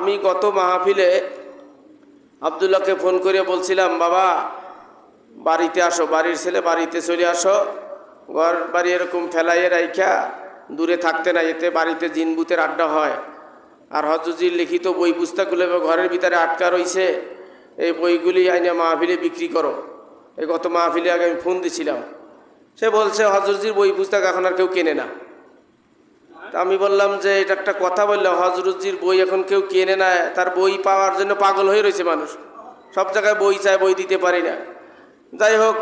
আমি গত মাহফিলে আবদুল্লাহকে ফোন করে বলছিলাম, বাবা, বাড়িতে আসো, বাড়ির ছেলে বাড়িতে চলে আসো। ঘর বাড়ি এরকম ফেলাইয়ে রাইখা, দূরে থাকতে না এতে বাড়িতে জিনবুতের আড্ডা হয়। আর হজরজির লিখিত বই পুস্তকগুলো ঘরের ভিতরে আটকা রইছে। এই বইগুলি আইনে মাহফিলে বিক্রি করো। এই গত মাহফিলে আগে আমি ফোন দিছিলাম। সে বলছে হজরজির বই পুস্তক এখন আর কেউ কেনে না। আমি বললাম যে, এটা একটা কথা বললাম হজরতজির বই এখন কেউ কেনে না, তার বই পাওয়ার জন্য পাগল হয়ে রয়েছে মানুষ। সব জায়গায় বই চায়, বই দিতে পারি না। যাই হোক,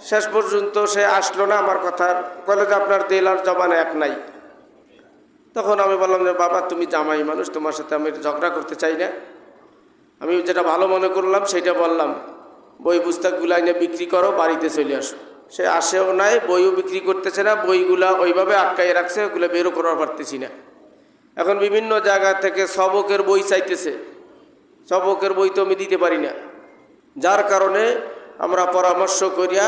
শেষ পর্যন্ত সে আসলো না আমার কথার। যে, আপনার তেল আর জবান এক নাই। তখন আমি বললাম যে, বাবা, তুমি জামাই মানুষ, তোমার সাথে আমি ঝগড়া করতে চাই না। আমি যেটা ভালো মনে করলাম, সেটা বললাম, বই পুস্তকগুলো এনে বিক্রি করো, বাড়িতে চলে আসো। সে আসেও নাই, বইও বিক্রি করতেছে না, বইগুলা ওইভাবে আটকাই রাখছে, ওগুলো বেরো করার পারতেছি না। এখন বিভিন্ন জায়গা থেকে সবকের বই চাইতেছে। সবকের বই তো আমি দিতে পারি না। যার কারণে আমরা পরামর্শ করিয়া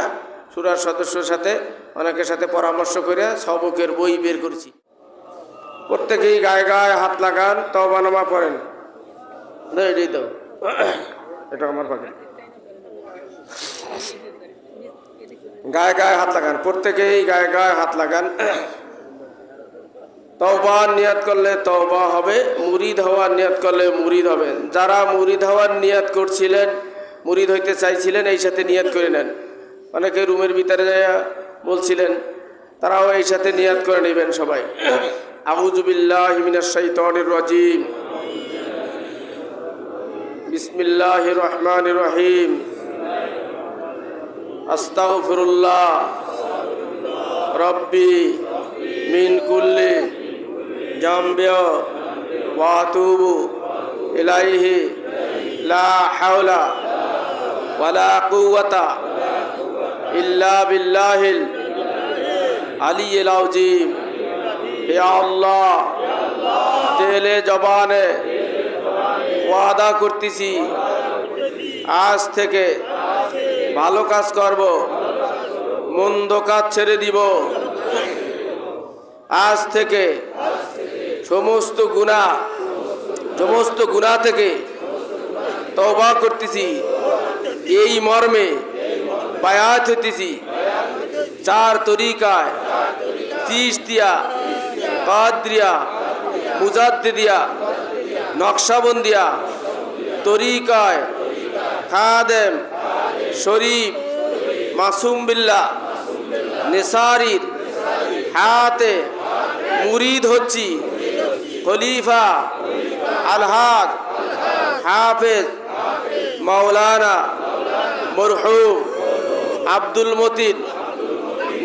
সুরার সদস্যর সাথে, অনেকের সাথে পরামর্শ করিয়া সবকের বই বের করছি। প্রত্যেকেই গায়ে গায়ে হাত লাগান তবা নামা পড়েন এটা আমার পাখি গায়ে গায়ে হাত লাগান, প্রত্যেকেই গায়ে গায়ে হাত লাগান। তওবা নিয়াত করলে তওবা হবে, মুরিদ হওয়ার নিয়াত করলে মুরিদ হবেন যারা মুরিদ হওয়ার নিয়াত করছিলেন, মুরিদ হইতে চাইছিলেন, এই সাথে নিয়াত করে নেন। অনেকে রুমের ভিতরে বলছিলেন, তারাও এই সাথে নিয়াত করে নেবেন সবাই। আউজুবিল্লাহ হিমিনাশ শাইতানির রাজিম। বিসমিল্লাহ রহমান রহিম। আস্তাগফিরুল্লাহ। রব্বি মিন কুল্লি জাম্বিয় ওয়াতুবু ইলাইহি লা হাওলা ওয়ালা কুওয়াতা ইল্লা বিল্লাহিল আলিয়্যিল আযীম। ইয়া আল্লাহ, তেলে জবানে ওয়াদা করতেছি। আজ থেকে ভালো কাজ করব। মন্দ কাজ ছেড়ে দিব। আজ থেকে সমস্ত গুণা সমস্ত গুণা থেকে তবা করতেছি। এই মর্মে বায়াত হইতেছি। চার তরিকায়। চিস্তিয়া কাদ্রিয়া, মুজাদ্দিদিয়া, নকশাবন্দিয়া, তরিকায় খাদেম শরীফ, মাসুম বিল্লা নেসারির হাতে মুরিদ হচ্ছি, খলিফা আলহাদ, হাফেজ মাওলানা মরহুম আব্দুল মতিন,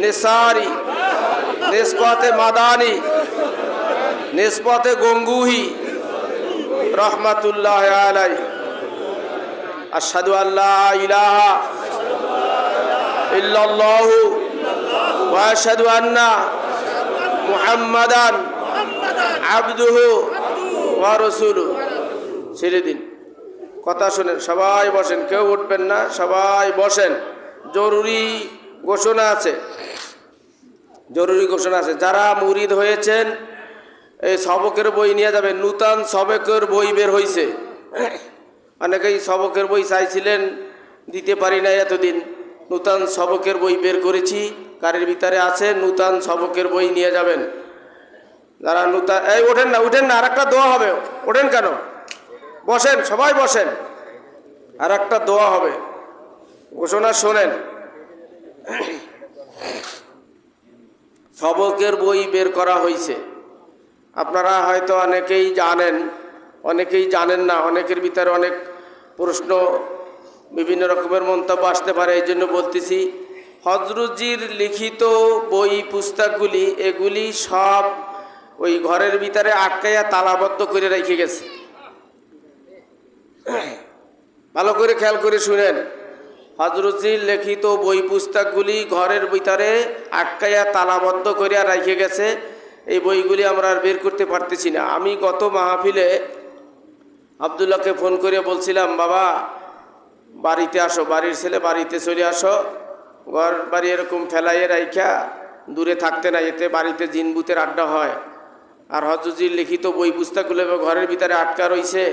নেসারি, নেসপতে মাদানি, নেসপতে গঙ্গুহি, রহমাতুল্লাহ আলাই আশহাদু আল্লাহ ইলাহা ইল্লাল্লাহু ওয়া আশহাদু আন্না মুহাম্মাদান আবদুহু ওয়া রাসূলুহু। ছেড়ে দিন। কথা শুনেন, সবাই বসেন, কেউ উঠবেন না, সবাই বসেন। জরুরি ঘোষণা আছে। জরুরি ঘোষণা আছে। যারা মুরিদ হয়েছেন, এই সবকের বই নিয়ে যাবে নূতন সবকের বই বের হয়েছে অনেকেই সবকের বই চাইছিলেন, দিতে পারি না এতদিন। নূতন সবকের বই বের করেছি, কারের ভিতরে আছে, নূতন সবকের বই নিয়ে যাবেন। যারা নূতন, এই ওঠেন না, উঠেন না আর একটা দোয়া হবে। ওঠেন কেন? বসেন, সবাই বসেন। আর একটা দোয়া হবে। ঘোষণা শোনেন। সবকের বই বের করা হয়েছে আপনারা হয়তো অনেকেই জানেন অনেকেই জানেন না, অনেকের ভিতরে অনেক প্রশ্ন, বিভিন্ন রকমের মন্তব্য আসতে পারে, এই জন্য বলতেছি হজরতজির লিখিত বই, পুস্তকগুলি, এগুলি সব ওই ঘরের ভিতরে আটকাইয়া তালাবদ্ধ করে রেখে গেছে। ভালো করে খেয়াল করে শুনেন হজরতজির লিখিত বই, পুস্তকগুলি ঘরের ভিতরে আটকাইয়া তালাবদ্ধ করিয়া রেখে গেছে, এই বইগুলি আমরা আর বের করতে পারতেছি না। আমি গত মাহফিলে আবদুল্লাহকে ফোন করে বলছিলাম, বাবা, বাড়িতে আসো, বাড়ির ছেলে বাড়িতে চলে আসো। ঘর বাড়ি এরকম ফেলাইয়ে রাইখা, দূরে থাকতে না এতে বাড়িতে জিনবুতের আড্ডা হয়। আর হজরতজির লিখিত বই পুস্তকগুলো ঘরের ভিতরে আটকা রইছে।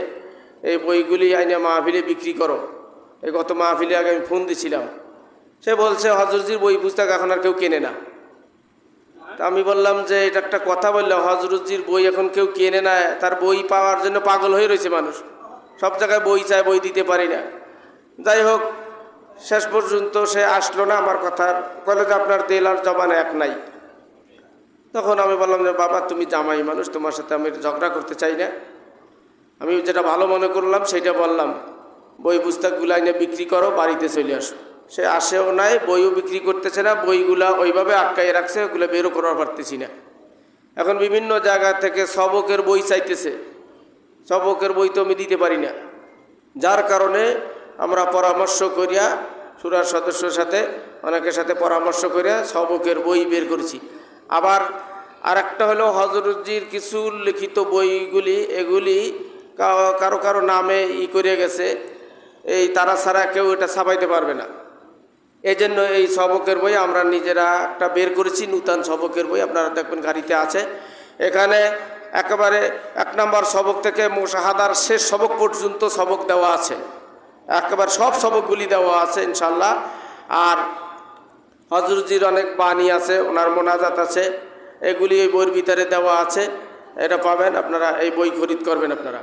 এই বইগুলি আইনে মাহফিলে বিক্রি করো। এই গত মাহফিলে আগে আমি ফোন দিছিলাম। সে বলছে হজরতজির বই পুস্তক এখন আর কেউ কেনে না। তা আমি বললাম যে এটা একটা কথা বললে, হজরতজির বই এখন কেউ কেনে না, তার বই পাওয়ার জন্য পাগল হয়ে রয়েছে মানুষ। সব জায়গায় বই চায়, বই দিতে পারি না। যাই হোক, শেষ পর্যন্ত সে আসলো না আমার কথার। কলেজে আপনার তেল আর জবান এক নাই। তখন আমি বললাম যে, বাবা, তুমি জামাই মানুষ, তোমার সাথে আমি ঝগড়া করতে চাই না। আমি যেটা ভালো মনে করলাম, সেটা বললাম, বই পুস্তকগুলো এনে বিক্রি করো, বাড়িতে চলে আসো। সে আসেও নাই, বইও বিক্রি করতেছে না, বইগুলা ওইভাবে আটকাই রাখছে, ওগুলো বেরো করার পারতেছি না। এখন বিভিন্ন জায়গা থেকে সবকের বই চাইতেছে। সবকের বই তো আমি দিতে পারি না। যার কারণে আমরা পরামর্শ করিয়া, সুরার সদস্যর সাথে, অনেকের সাথে পরামর্শ করিয়া সবকের বই বের করেছি। আবার আর একটা হলো হজরতজির কিছু লিখিত বইগুলি, এগুলি কারও কারও নামে ই করে গেছে। এই তারা ছাড়া কেউ এটা ছাপাইতে পারবে না। এই জন্য এই সবকের বই আমরা নিজেরা একটা বের করেছি, নূতন সবকের বই, আপনারা দেখবেন গাড়িতে আছে। এখানে একেবারে এক নম্বর সবক থেকে মোশাহাদার শেষ সবক পর্যন্ত সবক দেওয়া আছে। একেবারে সব সবকগুলি দেওয়া আছে ইনশাল্লাহ আর হজরতজির অনেক বাণী আছে, ওনার মোনাজাত আছে, এগুলি এই বইয়ের ভিতরে দেওয়া আছে। এটা পাবেন, আপনারা এই বই খরিদ করবেন আপনারা।